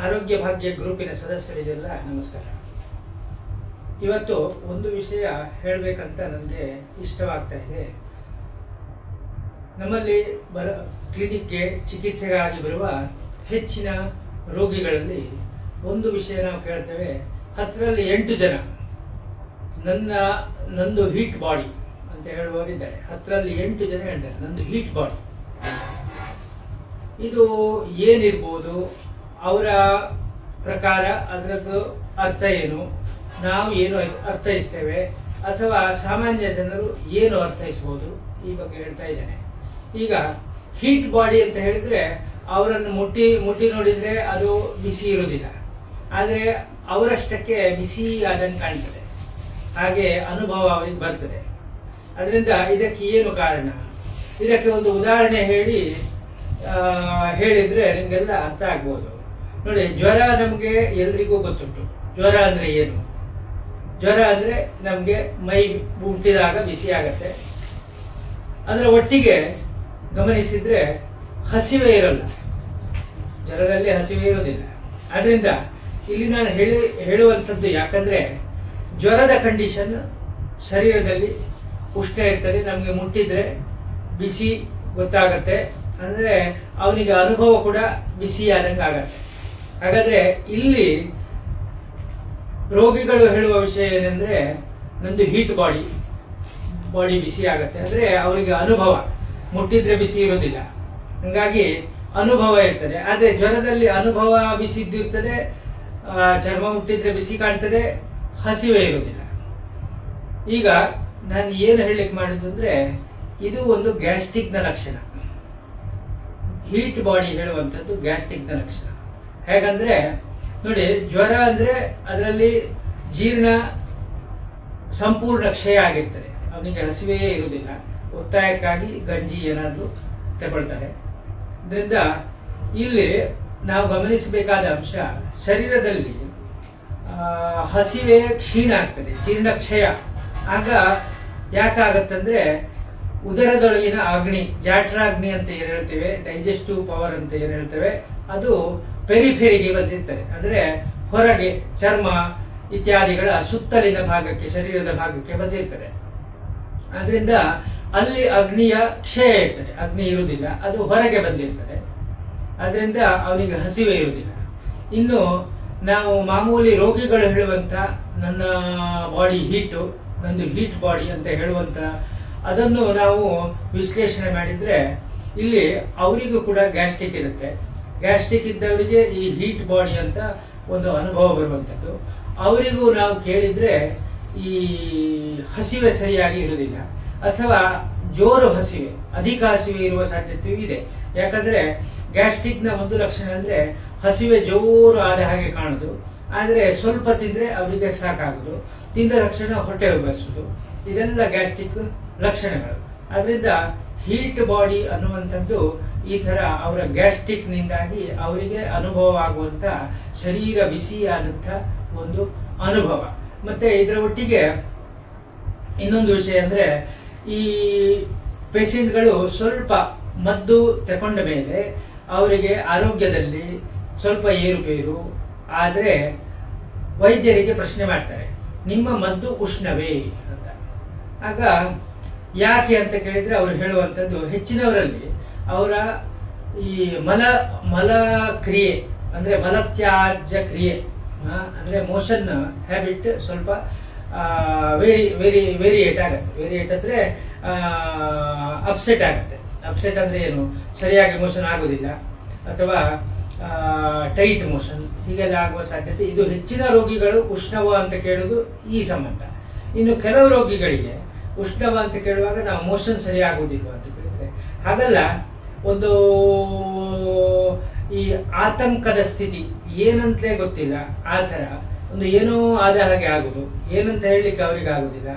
ಆರೋಗ್ಯ ಭಾಗ್ಯ ಗ್ರೂಪಿನ ಸದಸ್ಯರಿಗೆಲ್ಲ ನಮಸ್ಕಾರ. ಇವತ್ತು ಒಂದು ವಿಷಯ ಹೇಳಬೇಕಂತ ನನಗೆ ಇಷ್ಟವಾಗ್ತಾ ಇದೆ. ನಮ್ಮಲ್ಲಿ ಬರ, ಕ್ಲಿನಿಕ್ಗೆ ಚಿಕಿತ್ಸೆಗಾಗಿ ಬರುವ ಹೆಚ್ಚಿನ ರೋಗಿಗಳಲ್ಲಿ ಒಂದು ವಿಷಯ ನಾವು ಕೇಳ್ತೇವೆ. ಹತ್ತರಲ್ಲಿ ಎಂಟು ಜನ. ನನ್ನ, ನಂದು ಹೀಟ್ ಬಾಡಿ ಅಂತ ಹೇಳುವವರಿದ್ದಾರೆ. ಹತ್ತರಲ್ಲಿ ಎಂಟು ಜನ ಹೇಳ್ತಾರೆ ನಂದು ಹೀಟ್ ಬಾಡಿ. ಇದು ಏನಿರ್ಬೋದು? ಅವರ ಪ್ರಕಾರ ಅದರದ್ದು ಅರ್ಥ ಏನು? ನಾವು ಏನು ಅರ್ಥೈಸ್ತೇವೆ? ಅಥವಾ ಸಾಮಾನ್ಯ ಜನರು ಏನು ಅರ್ಥೈಸ್ಬೋದು? ಈ ಬಗ್ಗೆ ಹೇಳ್ತಾ ಇದ್ದೇನೆ. ಈಗ ಹೀಟ್ ಬಾಡಿ ಅಂತ ಹೇಳಿದ್ರೆ ಅವರನ್ನು ಮುಟ್ಟಿ ಮುಟ್ಟಿ ನೋಡಿದ್ರೆ ಅದು ಬಿಸಿ ಇರುವುದಿಲ್ಲ. ಆದರೆ ಅವರಷ್ಟಕ್ಕೆ ಬಿಸಿ ಅದನ್ನು ಕಾಣ್ತದೆ. ಹಾಗೆ ಅನುಭವ ಅವರಿಗೆ ಬರ್ತದೆ. ಅದರಿಂದ ಇದಕ್ಕೆ ಏನು ಕಾರಣ? ಇದಕ್ಕೆ ಒಂದು ಉದಾಹರಣೆ ಹೇಳಿ ಹೇಳಿದರೆ ನಿಮಗೆಲ್ಲ ಅರ್ಥ ಆಗ್ಬೋದು. ನೋಡಿ, ಜ್ವರ ನಮಗೆ ಎಲ್ರಿಗೂ ಗೊತ್ತುಂಟು. ಜ್ವರ ಅಂದ್ರೆ ಏನು? ಜ್ವರ ಅಂದ್ರೆ ನಮಗೆ ಮೈ ಮುಟ್ಟಿದಾಗ ಬಿಸಿ ಆಗತ್ತೆ. ಅದರ ಒಟ್ಟಿಗೆ ಗಮನಿಸಿದರೆ ಹಸಿವೆ ಇರಲ್ಲ. ಜ್ವರದಲ್ಲಿ ಹಸಿವೆ ಇರೋದಿಲ್ಲ ಆದ್ದರಿಂದ ಇಲ್ಲಿ ನಾನು ಹೇಳಿ, ಹೇಳುವಂಥದ್ದು ಯಾಕಂದರೆ ಜ್ವರದ ಕಂಡೀಷನ್ ಶರೀರದಲ್ಲಿ ಉಷ್ಣ ಇರ್ತದೆ. ನಮಗೆ ಮುಟ್ಟಿದರೆ ಬಿಸಿ ಗೊತ್ತಾಗತ್ತೆ. ಅಂದರೆ ಅವನಿಗೆ ಅನುಭವ ಕೂಡ ಬಿಸಿ ಆದಂಗೆ ಆಗತ್ತೆ. ಹಾಗಾದ್ರೆ ಇಲ್ಲಿ ರೋಗಿಗಳು ಹೇಳುವ ವಿಷಯ ಏನಂದ್ರೆ ನಂದು ಹೀಟ್ ಬಾಡಿ ಬಾಡಿ ಬಿಸಿ ಆಗತ್ತೆ. ಅಂದ್ರೆ ಅವರಿಗೆ ಅನುಭವ. ಮುಟ್ಟಿದ್ರೆ ಬಿಸಿ ಇರೋದಿಲ್ಲ ಹಂಗಾಗಿ ಅನುಭವ ಇರ್ತದೆ. ಆದ್ರೆ ಜ್ವರದಲ್ಲಿ ಅನುಭವ ಬಿಸಿದ್ದು ಇರ್ತದೆ ಚರ್ಮ ಮುಟ್ಟಿದ್ರೆ ಬಿಸಿ ಕಾಣ್ತದೆ, ಹಸಿವೆ ಇರೋದಿಲ್ಲ ಈಗ ನಾನು ಏನು ಹೇಳಲಿಕ್ಕೆ ಮಾಡಿದ್ದು ಅಂದ್ರೆ ಇದು ಒಂದು ಗ್ಯಾಸ್ಟ್ರಿಕ್ನ ಲಕ್ಷಣ. ಹೀಟ್ ಬಾಡಿ ಹೇಳುವಂಥದ್ದು ಗ್ಯಾಸ್ಟ್ರಿಕ್ನ ಲಕ್ಷಣ. ಹೇಗಂದ್ರೆ, ನೋಡಿ, ಜ್ವರ ಅಂದ್ರೆ ಅದರಲ್ಲಿ ಜೀರ್ಣ ಸಂಪೂರ್ಣ ಕ್ಷಯ ಆಗಿರ್ತದೆ. ಅವನಿಗೆ ಹಸಿವೆಯೇ ಇರುವುದಿಲ್ಲ. ಒತ್ತಾಯಕ್ಕಾಗಿ ಗಂಜಿ ಏನಾದರೂ ತಗೊಳ್ತಾರೆ. ಇದರಿಂದ ಇಲ್ಲಿ ನಾವು ಗಮನಿಸಬೇಕಾದ ಅಂಶ, ಶರೀರದಲ್ಲಿ ಹಸಿವೆ ಕ್ಷೀಣ ಆಗ್ತದೆ, ಜೀರ್ಣ ಕ್ಷಯ. ಆಗ ಯಾಕಾಗತ್ತಂದ್ರೆ, ಉದರದೊಳಗಿನ ಅಗ್ನಿ, ಜಾಟ್ರಾಗ್ನಿ ಅಂತ ಏನು ಹೇಳ್ತೇವೆ, ಡೈಜೆಸ್ಟಿವ್ ಪವರ್ ಅಂತ ಏನು ಹೇಳ್ತೇವೆ, ಅದು ಪೆರಿಫೆರಿಗೆ ಬಂದಿರ್ತಾರೆ. ಅಂದರೆ ಹೊರಗೆ ಚರ್ಮ ಇತ್ಯಾದಿಗಳ ಸುತ್ತಲಿನ ಭಾಗಕ್ಕೆ, ಶರೀರದ ಭಾಗಕ್ಕೆ ಬಂದಿರ್ತಾರೆ. ಅದರಿಂದ ಅಲ್ಲಿ ಅಗ್ನಿಯ ಕ್ಷಯ ಇರ್ತದೆ. ಅಗ್ನಿ ಇರುವುದಿಲ್ಲ, ಅದು ಹೊರಗೆ ಬಂದಿರ್ತದೆ. ಅದರಿಂದ ಅವನಿಗೆ ಹಸಿವೆ ಇರುವುದಿಲ್ಲ. ಇನ್ನು ನಾವು ಮಾಮೂಲಿ ರೋಗಿಗಳು ಹೇಳುವಂತ ನನ್ನ ಬಾಡಿ ಹೀಟು, ನಂದು ಹೀಟ್ ಬಾಡಿ ಅಂತ ಹೇಳುವಂತ ಅದನ್ನು ನಾವು ವಿಶ್ಲೇಷಣೆ ಮಾಡಿದ್ರೆ ಇಲ್ಲಿ ಅವರಿಗೂ ಕೂಡ ಗ್ಯಾಸ್ಟ್ರಿಕ್ ಇರುತ್ತೆ. ಗ್ಯಾಸ್ಟ್ರಿಕ್ ಇದ್ದವರಿಗೆ ಈ ಹೀಟ್ ಬಾಡಿ ಅಂತ ಒಂದು ಅನುಭವ ಬರುವಂಥದ್ದು. ಅವರಿಗೂ ನಾವು ಕೇಳಿದರೆ ಈ ಹಸಿವೆ ಸರಿಯಾಗಿ ಇರುವುದಿಲ್ಲ. ಅಥವಾ ಜೋರು ಹಸಿವೆ, ಅಧಿಕ ಹಸಿವೆ ಇರುವ ಸಾಧ್ಯತೆಯೂ ಇದೆ. ಯಾಕಂದರೆ ಗ್ಯಾಸ್ಟ್ರಿಕ್ನ ಒಂದು ಲಕ್ಷಣ ಅಂದರೆ ಹಸಿವೆ ಜೋರು ಆದ ಹಾಗೆ ಕಾಣೋದು. ಆದರೆ ಸ್ವಲ್ಪ ತಿಂದರೆ ಅವರಿಗೆ ಸಾಕಾಗೋದು. ತಿಂದ ತಕ್ಷಣ ಹೊಟ್ಟೆ ಉಬ್ಬರಿಸುದು. ಇದೆಲ್ಲ ಗ್ಯಾಸ್ಟ್ರಿಕ್ ಲಕ್ಷಣಗಳು. ಅದರಿಂದ ಹೀಟ್ ಬಾಡಿ ಅನ್ನುವಂಥದ್ದು ಈ ಥರ ಅವರ ಗ್ಯಾಸ್ಟ್ರಿಕ್ ನಿಂದಾಗಿ ಅವರಿಗೆ ಅನುಭವ ಆಗುವಂತ ಶರೀರ ಬಿಸಿಯಾದಂಥ ಒಂದು ಅನುಭವ. ಮತ್ತೆ ಇದರ ಒಟ್ಟಿಗೆ ಇನ್ನೊಂದು ವಿಷಯ ಅಂದ್ರೆ ಈ ಪೇಷಂಟ್ಗಳು ಸ್ವಲ್ಪ ಮದ್ದು ತಕೊಂಡ ಮೇಲೆ ಅವರಿಗೆ ಆರೋಗ್ಯದಲ್ಲಿ ಸ್ವಲ್ಪ ಏರುಪೇರು, ಆದರೆ ವೈದ್ಯರಿಗೆ ಪ್ರಶ್ನೆ ಮಾಡ್ತಾರೆ, ನಿಮ್ಮ ಮದ್ದು ಉಷ್ಣವೇ ಅಂತ. ಆಗ ಯಾಕೆ ಅಂತ ಕೇಳಿದ್ರೆ ಅವರು ಹೇಳುವಂಥದ್ದು ಹೆಚ್ಚಿನವರಲ್ಲಿ ಅವರ ಈ ಮಲ ಮಲ ಕ್ರಿಯೆ, ಅಂದ್ರೆ ಮಲತ್ಯಾಜ್ಯ ಕ್ರಿಯೆ ಅಂದರೆ ಮೋಷನ್ ಹ್ಯಾಬಿಟ್ ಸ್ವಲ್ಪ ವೇರಿ ವೇರಿ ವೇರಿಯೇಟ್ ಆಗುತ್ತೆ. ವೇರಿಯೇಟ್ ಅಂದ್ರೆ ಅಪ್ಸೆಟ್ ಆಗುತ್ತೆ. ಅಪ್ಸೆಟ್ ಅಂದ್ರೆ ಏನು? ಸರಿಯಾಗಿ ಮೋಷನ್ ಆಗೋದಿಲ್ಲ, ಅಥವಾ ಟೈಟ್ ಮೋಷನ್ ಹೀಗೆಲ್ಲ ಆಗುವ ಸಾಧ್ಯತೆ. ಇದು ಹೆಚ್ಚಿನ ರೋಗಿಗಳು ಉಷ್ಣವ ಅಂತ ಕೇಳೋದು ಈ ಸಂಬಂಧ. ಇನ್ನು ಕೆಲವು ರೋಗಿಗಳಿಗೆ ಉಷ್ಣವ ಅಂತ ಕೇಳುವಾಗ ನಾವು ಮೋಷನ್ ಸರಿಯಾಗುವುದಿಲ್ಲ ಅಂತ ಕೇಳಿದರೆ, ಹಾಗಲ್ಲ. ಒಂದು, ಈ ಆತಂಕದ ಸ್ಥಿತಿ ಏನಂತಲೇ ಗೊತ್ತಿಲ್ಲ. ಆ ಥರ ಒಂದು ಏನೋ ಆದ ಹಾಗೆ ಆಗುದು, ಏನಂತ ಹೇಳಲಿಕ್ಕೆ ಅವರಿಗೆ ಆಗುದಿಲ್ಲ.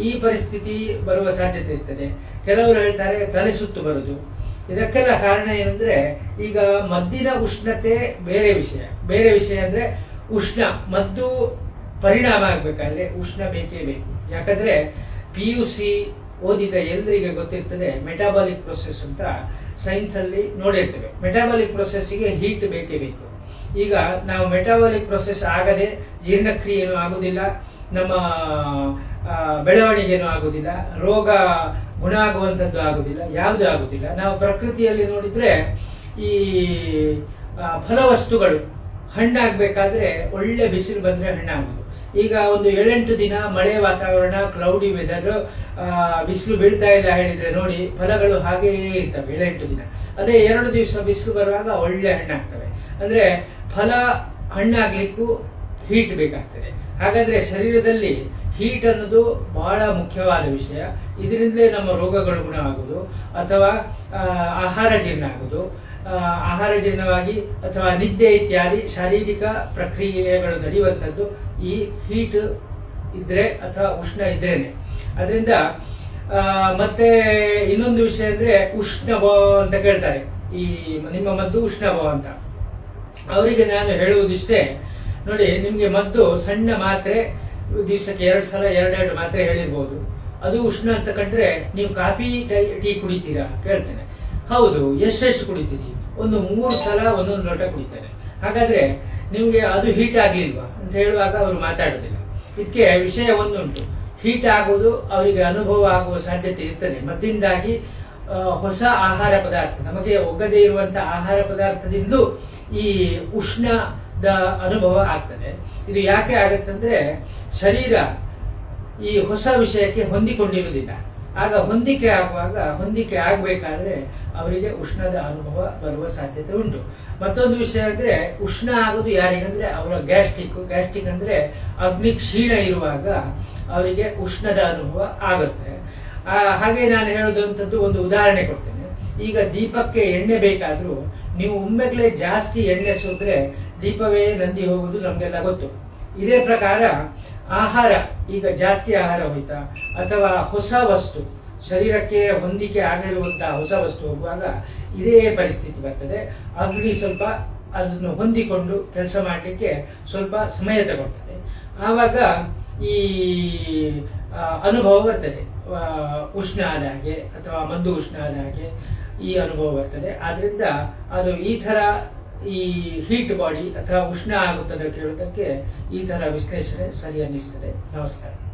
ಈ ಪರಿಸ್ಥಿತಿ ಬರುವ ಸಾಧ್ಯತೆ ಇರ್ತದೆ. ಕೆಲವರು ಹೇಳ್ತಾರೆ, ತಲೆ ಸುತ್ತು ಬರುದು. ಇದಕ್ಕೆಲ್ಲ ಕಾರಣ ಏನಂದ್ರೆ, ಈಗ ಮದ್ದಿನ ಉಷ್ಣತೆ ಬೇರೆ ವಿಷಯ. ಬೇರೆ ವಿಷಯ ಅಂದ್ರೆ ಉಷ್ಣ, ಮದ್ದು ಪರಿಣಾಮ ಆಗ್ಬೇಕಾದ್ರೆ ಉಷ್ಣ ಬೇಕೇ ಬೇಕು. ಯಾಕಂದ್ರೆ ಪಿ ಯು ಸಿ ಓದಿದ ಎಲ್ಲರಿಗೆ ಗೊತ್ತಿರ್ತದೆ ಮೆಟಾಬಾಲಿಕ್ ಪ್ರೊಸೆಸ್ ಅಂತ ಸೈನ್ಸ್ ಅಲ್ಲಿ ನೋಡಿರ್ತೇವೆ. ಮೆಟಾಬಾಲಿಕ್ ಪ್ರೊಸೆಸ್ಸಿಗೆ ಹೀಟ್ ಬೇಕೇ ಬೇಕು. ಈಗ ನಾವು ಮೆಟಾಬಾಲಿಕ್ ಪ್ರೊಸೆಸ್ ಆಗದೆ ಜೀರ್ಣಕ್ರಿಯೆನೂ ಆಗುದಿಲ್ಲ, ನಮ್ಮ ಬೆಳವಣಿಗೆ ಬೆಳವಣಿಗೆನೂ ಆಗುದಿಲ್ಲ, ರೋಗ ಗುಣ ಆಗುವಂಥದ್ದು ಆಗುದಿಲ್ಲ, ಯಾವುದು ಆಗುದಿಲ್ಲ. ನಾವು ಪ್ರಕೃತಿಯಲ್ಲಿ ನೋಡಿದ್ರೆ ಈ ಫಲವಸ್ತುಗಳು ಹಣ್ಣಾಗಬೇಕಾದ್ರೆ ಒಳ್ಳೆ ಬಿಸಿಲು ಬಂದರೆ ಹಣ್ಣಾಗುದು ಈಗ ಒಂದು ಏಳೆಂಟು ದಿನ ಮಳೆ ವಾತಾವರಣ ಕ್ಲೌಡಿ ವೆದರ್ ಬಿಸಿಲು ಬೀಳ್ತಾ ಇಲ್ಲ ಹೇಳಿದ್ರೆ ನೋಡಿ ಫಲಗಳು ಹಾಗೆಯೇ ಇರ್ತವೆ ಏಳೆಂಟು ದಿನ. ಅದೇ ಎರಡು ದಿವಸ ಬಿಸಿಲು ಬರುವಾಗ ಒಳ್ಳೆ ಹಣ್ಣಾಗ್ತವೆ. ಅಂದ್ರೆ ಫಲ ಹಣ್ಣಾಗ್ಲಿಕ್ಕೂ ಹೀಟ್ ಬೇಕಾಗ್ತದೆ. ಹಾಗಾದ್ರೆ ಶರೀರದಲ್ಲಿ ಹೀಟ್ ಅನ್ನೋದು ಬಹಳ ಮುಖ್ಯವಾದ ವಿಷಯ. ಇದರಿಂದಲೇ ನಮ್ಮ ರೋಗಗಳು ಗುಣ ಆಗೋದು ಅಥವಾ ಆಹಾರ ಜೀರ್ಣ ಆಗುವುದು ಆ, ಆಹಾರ ಜೀರ್ಣವಾಗಿ ಅಥವಾ ನಿದ್ದೆ ಇತ್ಯಾದಿ ಶಾರೀರಿಕ ಪ್ರಕ್ರಿಯೆಗಳು ನಡೆಯುವಂಥದ್ದು ಈ ಹೀಟ್ ಇದ್ರೆ ಅಥವಾ ಉಷ್ಣ ಇದ್ರೇನೆ. ಅದರಿಂದ ಮತ್ತೆ ಇನ್ನೊಂದು ವಿಷಯ ಅಂದ್ರೆ ಉಷ್ಣಭವ ಅಂತ ಕೇಳ್ತಾರೆ. ಈ ನಿಮ್ಮ ಮದ್ದು ಉಷ್ಣಭವ ಅಂತ. ಅವರಿಗೆ ನಾನು ಹೇಳುವುದಿಷ್ಟೇ, ನೋಡಿ ನಿಮಗೆ ಮದ್ದು ಸಣ್ಣ ಮಾತ್ರೆ ದಿವಸಕ್ಕೆ ಎರಡು ಸಲ, ಎರಡೆರಡು ಮಾತ್ರೆ ಹೇಳಿರ್ಬೋದು. ಅದು ಉಷ್ಣ ಅಂತ ಕಂಡ್ರೆ ನೀವು ಕಾಫಿ, ಟೈ- ಟೀ ಕುಡಿತೀರಾ? ಕೇಳ್ತೇನೆ. ಹೌದು, ಎಷ್ಟೆಷ್ಟು ಕುಡಿತೀರಿ? ಒಂದು ಮೂರು ಸಲ ಒಂದೊಂದು ಲೋಟ ಕುಡಿತಾರೆ. ಹಾಗಾದ್ರೆ ನಿಮಗೆ ಅದು ಹೀಟ್ ಆಗಲಿಲ್ವಾ ಅಂತ ಹೇಳುವಾಗ ಅವರು ಮಾತಾಡೋದಿಲ್ಲ. ಇದಕ್ಕೆ ವಿಷಯ ಒಂದುಂಟು. ಹೀಟ್ ಆಗುವುದು ಅವರಿಗೆ ಅನುಭವ ಆಗುವ ಸಾಧ್ಯತೆ ಇರ್ತದೆ. ಮದ್ದಿಂದಾಗಿ ಹೊಸ ಆಹಾರ ಪದಾರ್ಥ, ನಮಗೆ ಒಗ್ಗದೇ ಇರುವಂತಹ ಆಹಾರ ಪದಾರ್ಥದಿಂದ ಈ ಉಷ್ಣದ ಅನುಭವ ಆಗ್ತದೆ. ಇದು ಯಾಕೆ ಆಗತ್ತಂದ್ರೆ ಶರೀರ ಈ ಹೊಸ ವಿಷಯಕ್ಕೆ ಹೊಂದಿಕೊಂಡಿರುವುದಿಲ್ಲ. ಆಗ ಹೊಂದಿಕೆ ಆಗುವಾಗ, ಹೊಂದಿಕೆ ಆಗಬೇಕಾದ್ರೆ ಅವರಿಗೆ ಉಷ್ಣದ ಅನುಭವ ಬರುವ ಸಾಧ್ಯತೆ ಉಂಟು. ಮತ್ತೊಂದು ವಿಷಯ ಅಂದ್ರೆ, ಉಷ್ಣ ಆಗೋದು ಯಾರಿಗಂದ್ರೆ ಅವರ ಗ್ಯಾಸ್ಟ್ರಿಕ್ ಗ್ಯಾಸ್ಟ್ರಿಕ್ ಅಂದ್ರೆ ಅಗ್ನಿ ಕ್ಷೀಣ ಇರುವಾಗ ಅವರಿಗೆ ಉಷ್ಣದ ಅನುಭವ ಆಗುತ್ತೆ. ಹಾಗೆ ನಾನು ಹೇಳೋದಂಥದ್ದು ಒಂದು ಉದಾಹರಣೆ ಕೊಡ್ತೇನೆ. ಈಗ ದೀಪಕ್ಕೆ ಎಣ್ಣೆ ಬೇಕಾದ್ರೂ, ನೀವು ಒಮ್ಮೆಗಲೇ ಜಾಸ್ತಿ ಎಣ್ಣೆ ಸುರಿದ್ರೆ ದೀಪವೇ ನಂದಿ ಹೋಗೋದು ನಮಗೆಲ್ಲ ಗೊತ್ತು. ಇದೇ ಪ್ರಕಾರ ಆಹಾರ, ಈಗ ಜಾಸ್ತಿ ಆಹಾರ ಹೋಯ್ತಾ, ಅಥವಾ ಹೊಸ ವಸ್ತು, ಶರೀರಕ್ಕೆ ಹೊಂದಿಕೆ ಆಗಿರುವಂತಹ ಹೊಸ ವಸ್ತು ಹೋಗುವಾಗ ಇದೇ ಪರಿಸ್ಥಿತಿ ಬರ್ತದೆ. ಅಗ್ನಿ ಸ್ವಲ್ಪ ಅದನ್ನು ಹೊಂದಿಕೊಂಡು ಕೆಲಸ ಮಾಡಲಿಕ್ಕೆ ಸ್ವಲ್ಪ ಸಮಯ ತಗೊಳ್ತದೆ. ಆವಾಗ ಈ ಅನುಭವ ಬರ್ತದೆ. ಉಷ್ಣ ಆದ ಹಾಗೆ, ಅಥವಾ ಮಂದು ಉಷ್ಣ ಆದ ಹಾಗೆ ಈ ಅನುಭವ ಬರ್ತದೆ. ಆದ್ದರಿಂದ ಅದು ಈ ಥರ ಈ ಹೀಟ್ ಬಾಡಿ ಅಥವಾ ಉಷ್ಣ ಆಗುತ್ತದೆ ಕೇಳೋದಕ್ಕೆ ಈ ಥರ ವಿಶ್ಲೇಷಣೆ ಸರಿ ಅನ್ನಿಸ್ತದೆ ನಮಸ್ಕಾರ.